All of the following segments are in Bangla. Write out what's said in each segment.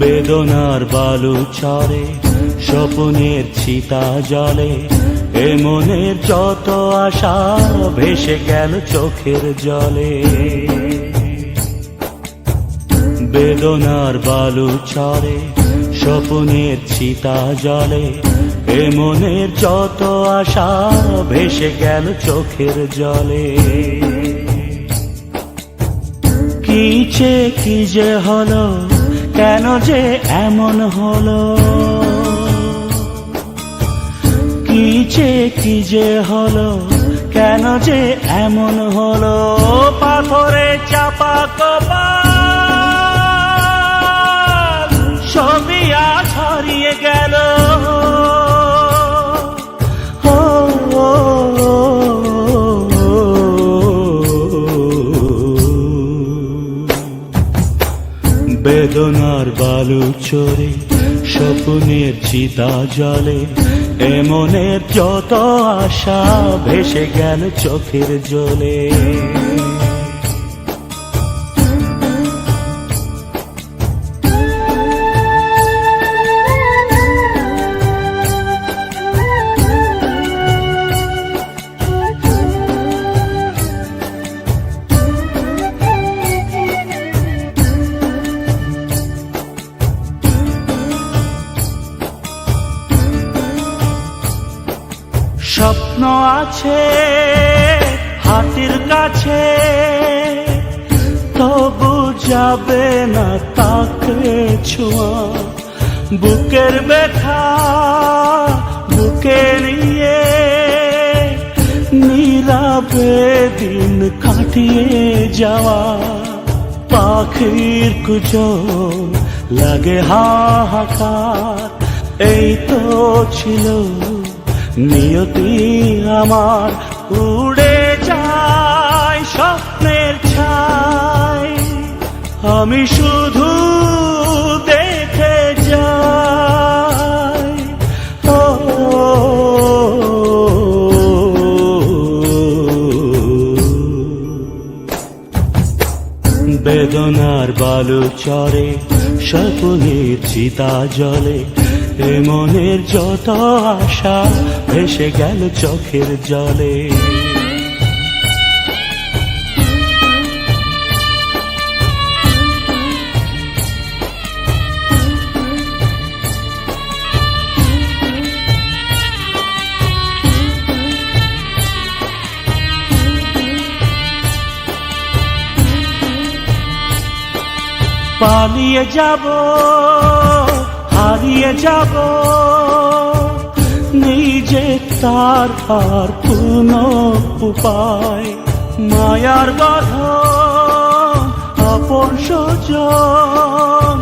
বেদনার বালু চরে স্বপনের চিতা জলে, এ মনের যত আশা ভেসে গেল চোখের জলে। বেদনার বালু চরে স্বপনের চিতা জলে, এ মনের যত আশা ভেসে গেল চোখের জলে। কি যে কি যে হলো কেন যে এমন হলো? কি যে কি যে হলো? কেন যে এমন হলো? পাথরে চাপা কপাল সবিয়া ছড়িয়ে গেল। বেদনার বালু চরে স্বপ্নের চিতা জলে এমনের যত আশা ভেসে গেল চোখের জলে। স্বপ্ন আছে, হাতির কাছে। তবু যাবে না তাকে ছোঁয়া। বুকের ব্যথা বুকে নিয়ে নীরবে দিন কাটিয়ে যাওয়া। পাখির কুজো লাগে হাহাকার, এই তো ছিল নিয়তি আমার উড়ে যায়, স্বপ্নের ছায় আমি শুধু দেখে যাই। ও, বেদনার বালু চরে স্বপ্নের চিতা জলে মনের যত আশা ভেসে গেল চোখের জলে। পালিয়ে যাব হারিয়ে যাব। নিজে তার আর কোনো উপায়, মায়ার গধ আপন সজন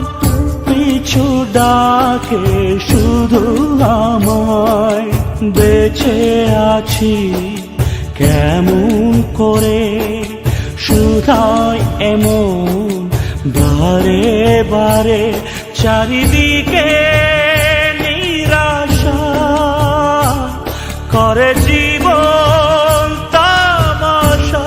পিছু ডাকে শুধু আমায়, বেঁচে আছি কেমন করে? শুধায় এমন বারে বারে চারিদিকে নিরাশা করে জীবন তামাশা।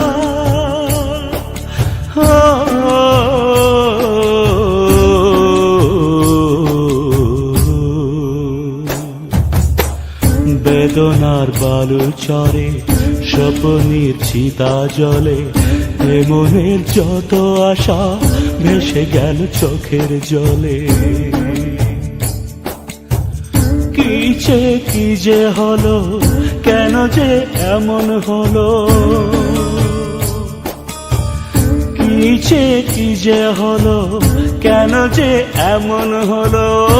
বেদনার বালু চরে স্বপনের চিতা জলে মনের যত আশা ভেসে গেল চোখের জলে। কি যে কি যে হলো, কেন যে এমন হলো? কি যে কি যে হলো, কেন যে এমন হলো?